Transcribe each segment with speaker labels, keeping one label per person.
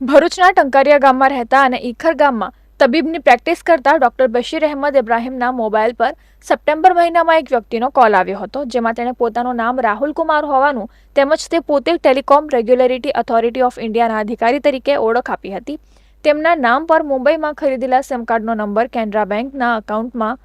Speaker 1: ભરૂચના ટંકારિયા ગામમાં રહેતા અને ઈખર ગામમાં તબીબની પ્રેક્ટિસ કરતા ડોક્ટર બશીર અહેમદ ઇબ્રાહીમના મોબાઈલ પર સપ્ટેમ્બર મહિનામાં એક વ્યક્તિનો કોલ આવ્યો હતો, જેમાં તેણે પોતાનું નામ રાહુલ કુમાર હોવાનું તેમજ તે પોતે ટેલિકોમ રેગ્યુલેટરી ઓથોરિટી ઓફ ઇન્ડિયાના અધિકારી તરીકે ઓળખ આપી હતી. તેમના નામ પર મુંબઈમાં ખરીદેલા સિમ કાર્ડનો નંબર કેનરા બેંકના અકાઉન્ટમાં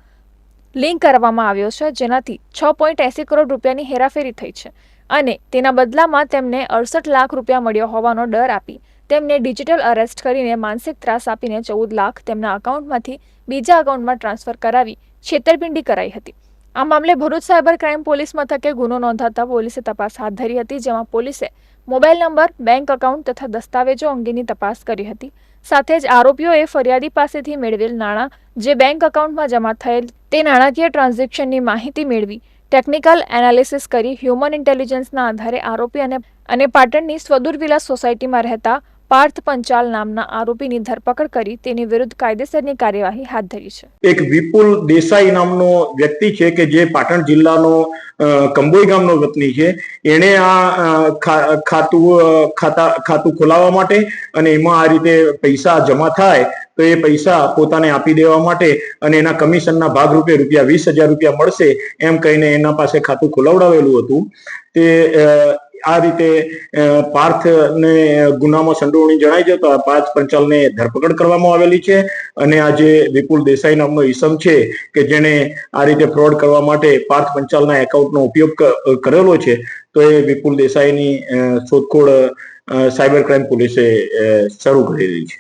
Speaker 1: લિંક કરવામાં આવ્યો છે, જેનાથી છ પોઈન્ટ એંસી કરોડ રૂપિયાની હેરાફેરી થઈ છે અને તેના બદલામાં તેમને અડસઠ લાખ રૂપિયા મળ્યો હોવાનો ડર આપી તેમને ડિજિટલ અરેસ્ટ કરીને માનસિક ત્રાસ આપીને ચૌદ લાખ તેમના અકાઉન્ટમાંથી બીજા અકાઉન્ટમાં ટ્રાન્સફર કરાવી છેતરપિંડી કરાઈ હતી. આ મામલે ભરૂચ સાયબર ક્રાઇમ પોલીસ મથકે ગુનો નોંધાતા પોલીસે તપાસ હાથ ધરી હતી, જેમાં પોલીસે મોબાઈલ નંબર, બેંક એકાઉન્ટ તથા દસ્તાવેજો અંગેની તપાસ કરી હતી. સાથે જ આરોપીઓએ ફરિયાદી પાસેથી મેળવેલ નાણાં જે બેંક એકાઉન્ટમાં જમા થયેલ તે નાણાકીય ટ્રાન્ઝેક્શનની માહિતી મેળવી ટેકનિકલ એનાલિસિસ કરી હ્યુમન ઇન્ટેલિજન્સના આધારે આરોપી અને અને પાટણની સ્વદુર્વિલા સોસાયટીમાં રહેતા પાર્થ પંચાલ નામના આરોપીની ધરપકડ કરી તેની વિરુદ્ધ કાયદેસરની કાર્યવાહી હાથ ધરી છે.
Speaker 2: એક વિપુલ દેસાઈ નામનો વ્યક્તિ છે કે જે પાટણ જિલ્લાનો કંબોઈ ગામનો વતની છે. એણે આ ખાતું ખાતા, ખાતું ખોલાવવા માટે અને એમાં આ રીતે પૈસા જમા થાય તો એ પૈસા પોતાને આપી દેવા માટે અને એના કમિશનના ભાગરૂપે રૂપિયા વીસ હજાર રૂપિયા મળશે એમ કહીને એના પાસે ખાતું ખોલાવડાવેલું હતું. તે આ રીતે પાર્થ પાર્થને ગુનામાં સંડોવણી જણાઈ છે તો આ પાર્થ પંચાલને ધરપકડ કરવામાં આવેલી છે. અને આ જે વિપુલ દેસાઈ નામનો ઈસમ છે કે જેણે આ રીતે ફ્રોડ કરવા માટે પાર્થ પંચાલના એકાઉન્ટનો ઉપયોગ કરેલો છે. તો એ વિપુલ દેસાઈની શોધખોળ સાયબર ક્રાઇમ પોલીસે શરૂ કરી દીધી છે.